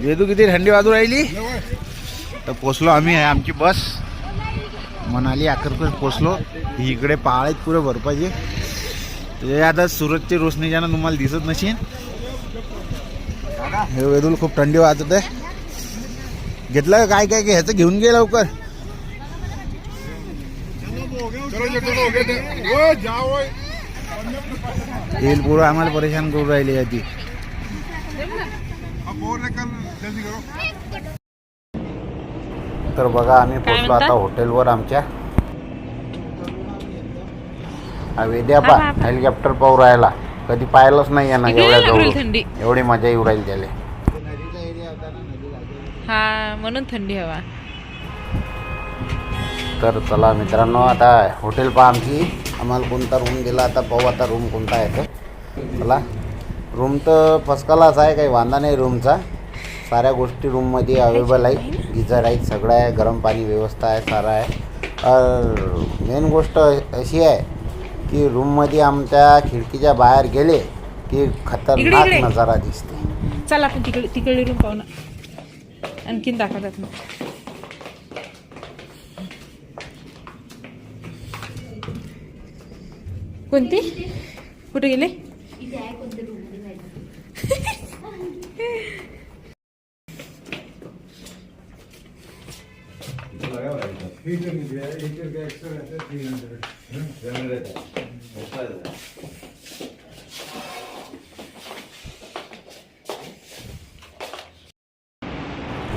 वेदू किती थंडी वाजू राहिली? तर पोचलो आम्ही आहे आमची बस. मनाली अखेरपर्यंत पोचलो. इकडे आहेत पुरे बर्फाचे ते आता सुरतची रोशनी ज्यानं तुम्हाला दिसत नसेल हे वेदूला खूप थंडी वाजत. आहे घेतलं काय काय काय? ह्याचं घेऊन गे लवकर. ये येईल पुरं आम्हाला परेशान करून राहिली आहे ती अब और निकल जल्दी करो तर बघा आम्ही पोचलो आता हॉटेलवर आमच्या. वेद्या पा हेलिकॉप्टर पाहू राहिला. कधी पाहिलंच नाही आहे ना इकडे एवढ्या जवळ. एवढी मजा येऊ राहील. त्याला हा म्हणून थंडी हवा. तर चला मित्रांनो आता हॉटेल पहा आमची. आम्हाला कोणता रूम दिला आता पाहू आता रूम कोणता आहे तो. चला. रूम तर फसकालाच आहे काही वांधा नाही रूमचा साऱ्या गोष्टी रूममध्ये अवेलेबल आहेत. गिझर आहेत सगळं आहे. गरम पाणी व्यवस्था आहे सारा आहे. मेन गोष्ट अशी आहे की रूममध्ये आमच्या खिडकीच्या बाहेर गेले की खतरनाक. नजारा दिसते चल आपण तिकडे तिकडे रूम पाहू ना. आणखीन दाखवतात मग कोणती? कुठे गेले?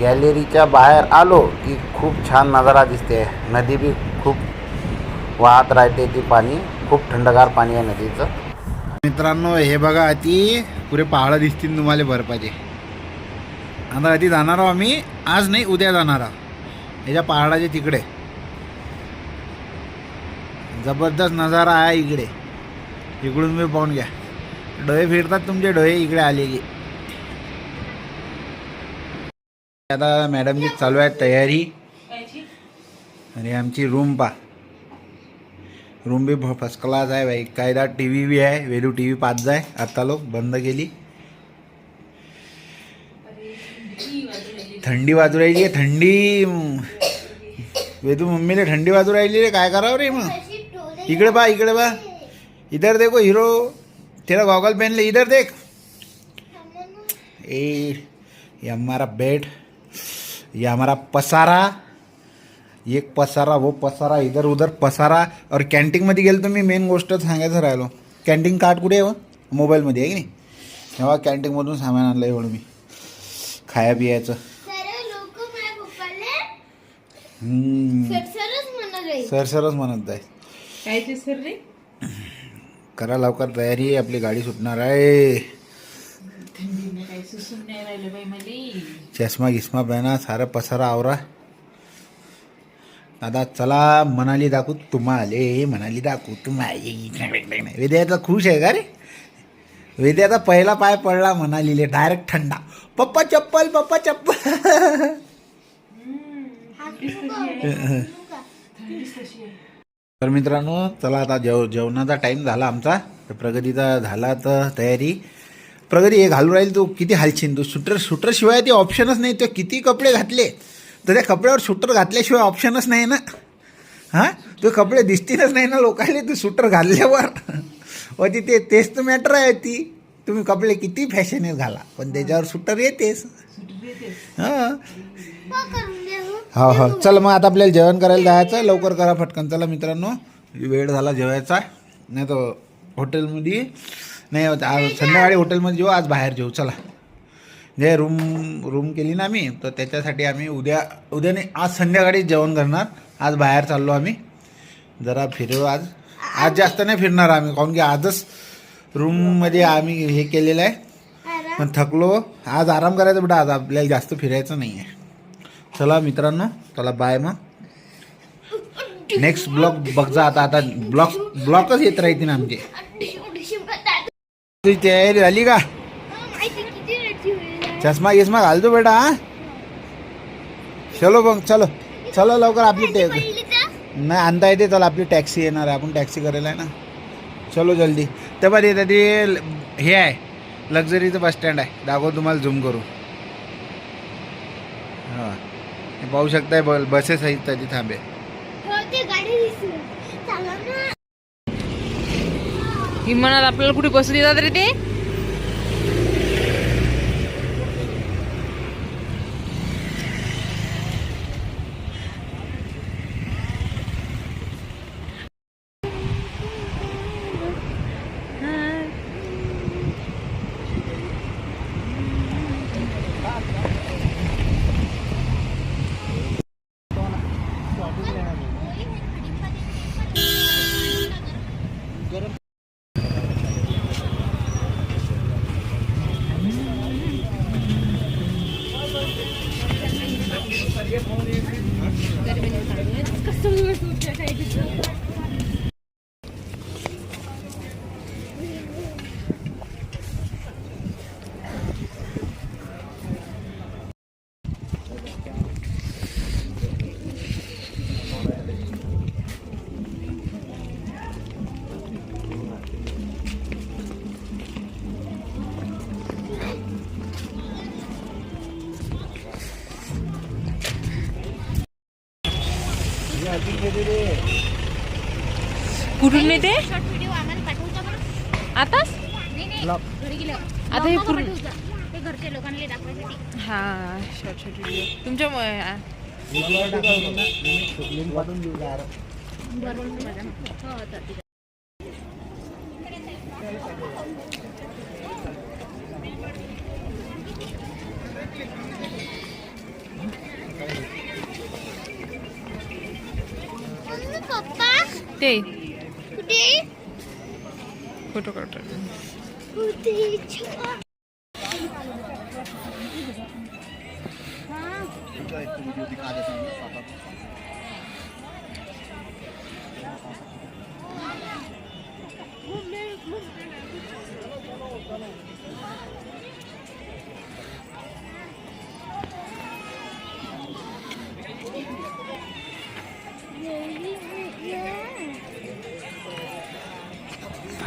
गॅलरीच्या बाहेर आलो की खूप छान नजारा दिसते. नदी बी खूप वाहत राहते ती पाणी. खूप थंडगार पाणी आहे नदीचं. मित्रांनो हे बघा ती पुरे पहाडं दिसतील तुम्हाला बर्फाचे आता आधी जाणार आहोत आम्ही. आज नाही उद्या जाणार आहोत. याच्या पहाडाच्या तिकडे. जबरदस्त नजारा आहे इकडे. इकडून मी पाहून घ्या. डोळे फिरतात तुमचे डोळे इकडे आले की. आता मॅडमची चालू आहे तयारी. आणि आमची रूम पा. रूम बी फर्स्ट क्लास आहे बाई. कायदा टी व्ही बी आहे वेलू टी व्ही पाच जाय. आता लोक बंद केली. थंडी वाजू राहिली आहे थंडी. वेदू मम्मीला थंडी वाजू राहिली रे काय करावं रे मग? इकडे बा इकडे बा इधर देखो हीरो तेरा गॉगल पहन ले इधर देख. ए ये हमारा बेड ये हमारा पसारा एक पसारा वो पसारा इधर उधर पसारा. और कॅन्टीनमध्ये गेलो तर मी मेन गोष्ट सांगायचं राहिलो. कॅन्टीन कार्ड कुठे आहे व? मोबाईलमध्ये आहे की नाही? तेव्हा कॅन्टीनमधून सामान आणलं एवढं मी. खाया पियाचं. सरसरच म्हणत आहे कायचे सर रे? करा लवकर तयारी आहे आपली गाडी सुटणार आहे. चष्मा गिस्मा पहना सारा पसारा आवरा. दादा चला मनाली दाखवू तुम्हाले मनाली दाखवू तुम्हाला. विद्याचा खुश आहे का रे? विद्याचा पहिला पाय पडला मनालीले डायरेक्ट थंडा. पप्पा चप्पल पप्पा चप्पल. तर मित्रांनो चला आता जेव जेवणाचा टाईम झाला आमचा. तर प्रगतीचा झाला तर तयारी. प्रगती हे घालून राहील तू किती हालशील? तू शूटर शूटरशिवाय ते ऑप्शनच नाही. तो किती कपडे घातले? तर त्या कपड्यावर शूटर घातल्याशिवाय ऑप्शनच नाही ना? हां? तू कपडे दिसतीलच नाही ना लोकांना तू शूटर घातल्यावर व ती ते तेच तर मॅटर आहे ती. तुम्ही कपडे किती फॅशनेत घाला? पण त्याच्यावर शूटर येतेच. हां. हो? हो. चल मग आता आपल्याला जेवण करायला जायचं लवकर करा फटकन चला मित्रांनो. वेळ झाला जेवायचा. नाही तर हॉटेलमध्ये नाही होत आज संध्याकाळी हॉटेलमध्ये जेऊ आज बाहेर जेऊ. चला. जे रूम रूम केली ना आम्ही तर त्याच्यासाठी आम्ही उद्या उद्या नाही आज संध्याकाळी जेवण करणार. आज बाहेर चाललो आम्ही. जरा फिरू आज. आज जास्त नाही फिरणार आम्ही काहून की आजच रूममध्ये आम्ही हे केलेलं आहे. पण थकलो. आज आराम करायचा बेटा आज आपल्याला जास्त फिरायचं नाही आहे चला मित्रांनो चला बाय मग. नेक्स्ट ब्लॉक बघजा आता आता ब्लॉक ब्लॉकच येत राहतील आमचे. तुझी तयारी झाली का? चष्मा गिस्मा घालतो बेटा हा? चलो मग चलो चलो लवकर आपली टॅ नाही आणता येते चला आपली टॅक्सी येणार आहे आपण टॅक्सी करायला आहे ना. चलो जल्दी. तेव्हा ते ते हे आहे लक्झरीचं बस स्टँड आहे. दाखव तुम्हाला झूम करू हा. पाहू शकताय ब- बसेस आहेत तरी थांबे. हो ना. विमानात आपल्याला कुठे बसू देतात रे ते? कुठून बरं आताच आता हे पूर्ण- घरच्या लोकांना दाखवायसाठी हा शॉर्ट शॉर्ट व्हिडिओ तुमच्या बरोबर ते कुठे फोटो काढतो कुठे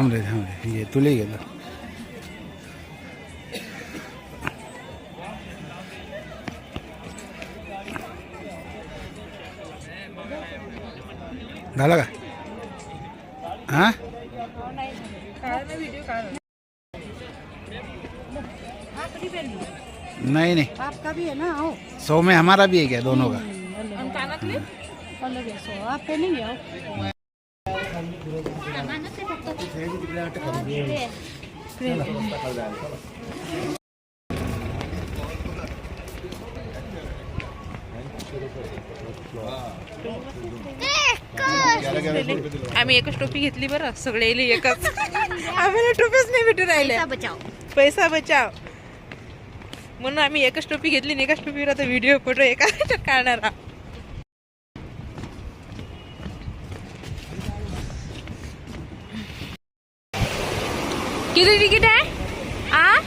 छा- थांब रे थांब रे ये तुला गेलं. झालं का? हा? नहीं नहीं. आपका भी है ना आओ सौ में हमारा भी है क्या दोनों का कानातले अलग है सो आप पहनेंगे आओ आम्ही एकच टोपी घेतली बरं सगळे येले एकच. आम्हाला टोपीच नाही भेटून राहिल्या बचाव. पैसा बचाव. म्हणून आम्ही एकच टोपी घेतली आणि एकाच टोपीवर आता व्हिडिओ फोटो एका काढणार आहोत. किती तिकीट आहे? आ?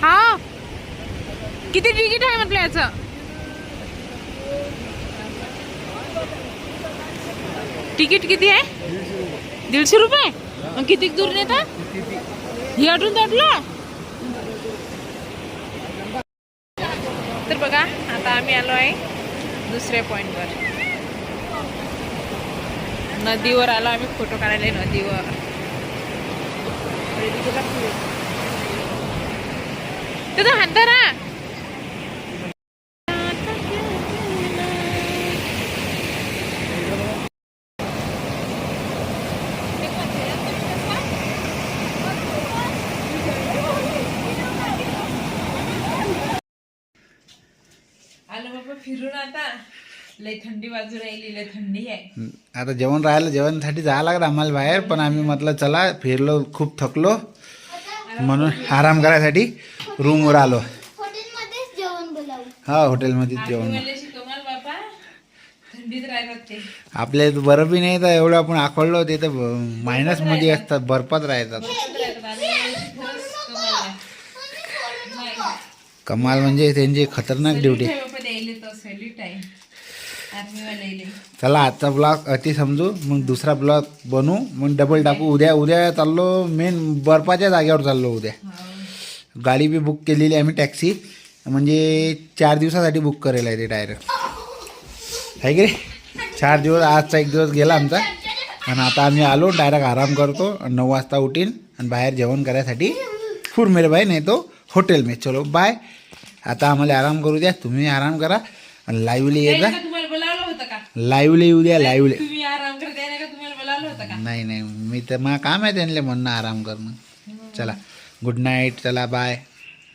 हा. किती तिकीट आहे म्हटलं याचं? तिकीट किती आहे? दीडशे रुपये? मग किती दूर नेता? हे अटून तटलं तर बघा आता आम्ही आलो आहे दुसऱ्या पॉइंटवर नदीवर आलो आम्ही फोटो काढायला नदीवर. तिथं हांतारा आलो बाबा फिरून आता लय थंडी बाजू राहिली लय थंडी आहे आता जेवण राहिलं जेवणासाठी जायला लागलं आम्हाला बाहेर पण आम्ही म्हटलं चला फिरलो खूप थकलो म्हणून आराम करायसाठी रूमवर आलो हॉटेलमध्येच जेवण बोलावं हा हॉटेलमध्येच जेवण थंडीत राहतात ते आपल्या इथं बरं बी नाही तर एवढं आपण आखडलो ते तर मायनसमध्ये असतात बर्फात राहतात कमाल म्हणजे त्यांची खतरनाक ड्युटी चला आजचा ब्लॉग अति समजू. मग दुसरा ब्लॉग बनवू मग डबल टाकू. उद्या उद्या चाललो. मेन बर्फाच्या जागेवर चाललो उद्या. गाडी बी बुक केलेली आहे आम्ही टॅक्सी म्हणजे चार दिवसासाठी बुक करेल आहे ते डायरेक्ट आहे की रे चार दिवस आजचा एक दिवस गेला आमचा. आणि आता आम्ही आलो. डायरेक्ट आराम करतो. आणि नऊ वाजता उठीन. आणि बाहेर जेवण करायसाठी फूर मेरे बाय नाही तो हॉटेल में. चलो बाय आता आम्हाला आराम करू द्या. तुम्ही आराम करा. आणि लाईव्हली ये जा तुम्हाला बोलावलं होतं का लाईव्हली येऊ द्या लाईव्हली तुम्ही आराम करताय ना का? तुम्हाला बोलावलं होतं का? नाही नाही. मी तर मग काम आहे त्यांना म्हणणं आराम करणं. चला. गुड नाईट चला बाय